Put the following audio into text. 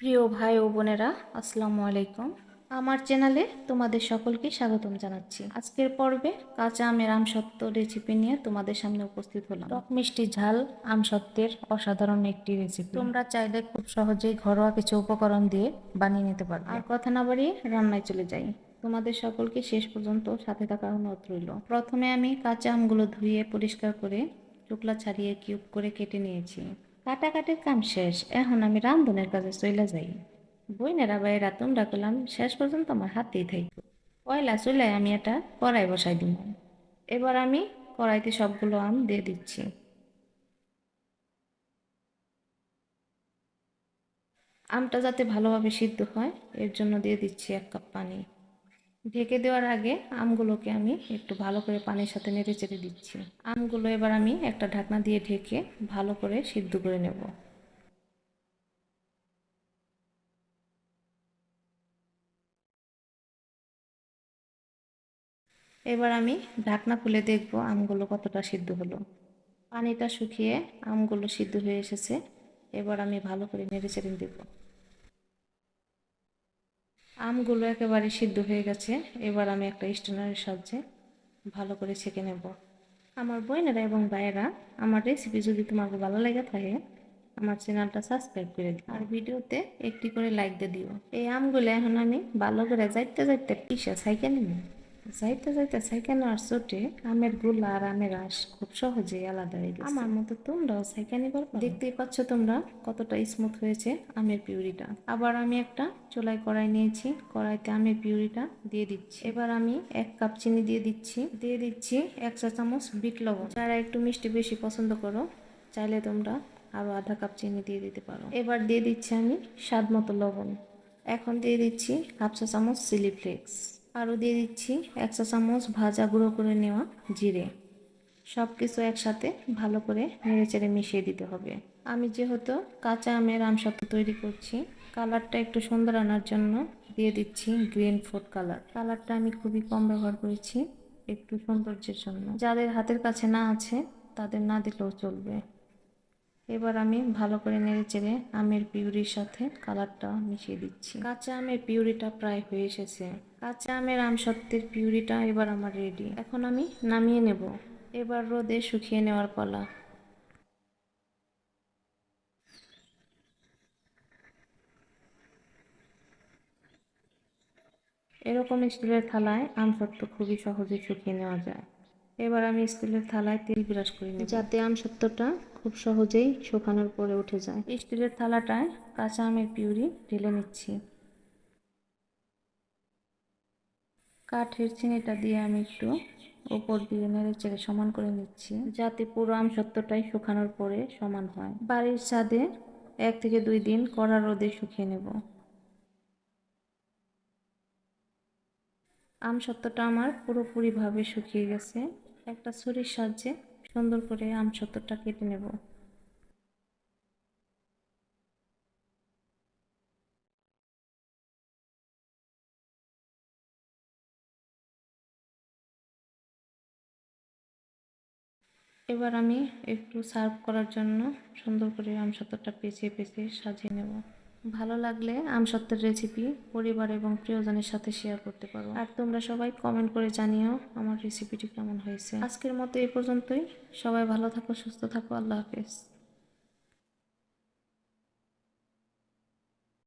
প্রিয় ভাই ও বোনেরা, আসসালামু আলাইকুম। আমার চ্যানেলে তোমাদের সকলকে স্বাগতম জানাচ্ছি। আজকের পর্বে কাঁচা আমের আমসত্ত্ব রেসিপি নিয়ে তোমাদের সামনে উপস্থিত হলাম। টক মিষ্টি ঝাল আমসত্ত্বের অসাধারণ একটি রেসিপি তোমরা চাইলে খুব সহজেই ঘরোয়া কিছু উপকরণ দিয়ে বানিয়ে নিতে পারবে। আর কথা না বাড়িয়ে রান্নায় চলে যাই। তোমাদের সকলকে শেষ পর্যন্ত সাথে থাকার অনুরোধ রইল। প্রথমে আমি কাঁচা আমগুলো ধুয়ে পরিষ্কার করে টুকলা ছাড়িয়ে কিউব করে কেটে নিয়েছি। কাটাকাটির কাম শেষ। এখন আমি রান্ধনের কাজে চলে যাই। বইনেরা বাইরা তোমরা করলাম শেষ পর্যন্ত আমার হাতেই থাকব পয়লা চুলায় আমি এটা কড়াই বসাই দিব। এবার আমি কড়াইতে সবগুলো আম দিয়ে দিচ্ছি। আমটা যাতে ভালোভাবে সিদ্ধ হয়, এর জন্য দিয়ে দিচ্ছি এক কাপ পানি। ঢেকে দেওয়ার আগে আমগুলোকে আমি একটু ভালো করে পানির সাথে নেড়ে চেড়ে দিচ্ছি। আমগুলো এবার আমি একটা ঢাকনা দিয়ে ঢেকে ভালো করে সিদ্ধ করে নেব। এবার আমি ঢাকনা খুলে দেখব আমগুলো কতটা সিদ্ধ হলো। পানিটা শুকিয়ে আমগুলো সিদ্ধ হয়ে এসেছে। এবার আমি ভালো করে নেড়ে চেড়ে দেবো। আমগুলো একেবারে সিদ্ধ হয়ে গেছে। এবার আমি একটা স্টেনারের সাহায্যে ভালো করে ছেঁকে নেব। আমার বোনেরা এবং ভাইয়েরা, আমার রেসিপি যদি তোমাকে ভালো লেগে থাকে, আমার চ্যানেলটা সাবস্ক্রাইব করে দিও। আর ভিডিওতে একটি করে লাইক দিয়ে দিও। এই আমগুলো এখন আমি ভালো করে যাইতে যাইতে পিসা সাইকেল নিব। যাইতে যাইতে সাইকেল আর চোটে আমেরগুলা আর আমের আশ খুব সহজেই আলাদা হয়ে গেছে। আমার মতো তোমরাও সাইকেল নিবার দেখতেই পাচ্ছ তোমরা কতটা স্মুথ হয়েছে আমের পিউরিটা। আবার আমি একটা চুলাই কড়াই নিয়েছি কড়াইতে আমের পিউরিটা দিয়ে দিচ্ছি। এবার আমি এক কাপ চিনি দিয়ে দিচ্ছি। দিয়ে দিচ্ছি এক চা চামচ বিট লবণ। যারা একটু মিষ্টি বেশি পছন্দ করো চাইলে তোমরা আরও আধা কাপ চিনি দিয়ে দিতে পারো। এবার দিয়ে দিচ্ছি আমি স্বাদ মতো লবণ। এখন দিয়ে দিচ্ছি হাফ চা চামচ চিলি ফ্লেক্স আরও দিয়ে দিচ্ছি এক চা চামচ ভাজা গুঁড়ো করে নেওয়া জিরে। সব কিছু একসাথে ভালো করে নেড়ে চেড়ে মিশিয়ে দিতে হবে। আমি যেহেতু কাঁচা আমের আমসত্ব তৈরি করছি, কালারটা একটু সুন্দর আনার জন্য দিয়ে দিচ্ছি গ্রিন ফুড কালার। কালারটা আমি খুবই কম ব্যবহার করেছি একটু সৌন্দর্যের জন্য। যাদের হাতের কাছে না আছে, তাদের না দিলেও চলবে। এবার আমি ভালো করে নেড়ে চেড়ে আমের পিউরির সাথে কালারটা মিশিয়ে দিচ্ছি। কাঁচা আমের পিউরিটা প্রায় হয়ে এসেছে। কাঁচা আমের আমসত্ত্বের পিউরিটা এবার আমার রেডি এখন আমি নামিয়ে নেব। এবার রোদে শুকিয়ে নেওয়ার পালা। এরকম স্টিলের থালায় আম আমসত্ত্ব খুবই সহজে শুকিয়ে নেওয়া যায়। এবার আমি স্টিলের থালায় তেল ব্রাশ করে নিই যাতে আমসত্ত্বটা খুব সহজেই শুকানোর পরে উঠে যায়। স্টিলের থালাটায় কাঁচা আমের পিউরি ঢেলে নিচ্ছি। কাঠের চিনিটা দিয়ে আমি একটু ওপর দিয়ে নেড়ে চেড়ে সমান করে নিচ্ছি, যাতে পুরো আম সত্যটাই শুকানোর পরে সমান হয়। বাড়ির ছাদে এক থেকে দুই দিন কড়া রোদে শুকিয়ে নেব। আম সত্যটা আমার পুরোপুরিভাবে শুকিয়ে গেছে। একটা ছুরির সাহায্যে সুন্দর করে আম সত্যটা কেটে নেব। এবার আমি একটু সার্ভ করার জন্য সুন্দর করে আমসত্ত্বটা পেঁচিয়ে পেঁচিয়ে সাজিয়ে নেব। ভালো লাগলে আমসত্ত্বের রেসিপি পরিবার এবং প্রিয়জনের সাথে শেয়ার করতে পারো। আর তোমরা সবাই কমেন্ট করে জানিও আমার রেসিপিটি কেমন হয়েছে। আজকের মতো এই পর্যন্তই। সবাই ভালো থাকো, সুস্থ থাকো। আল্লাহ হাফেজ।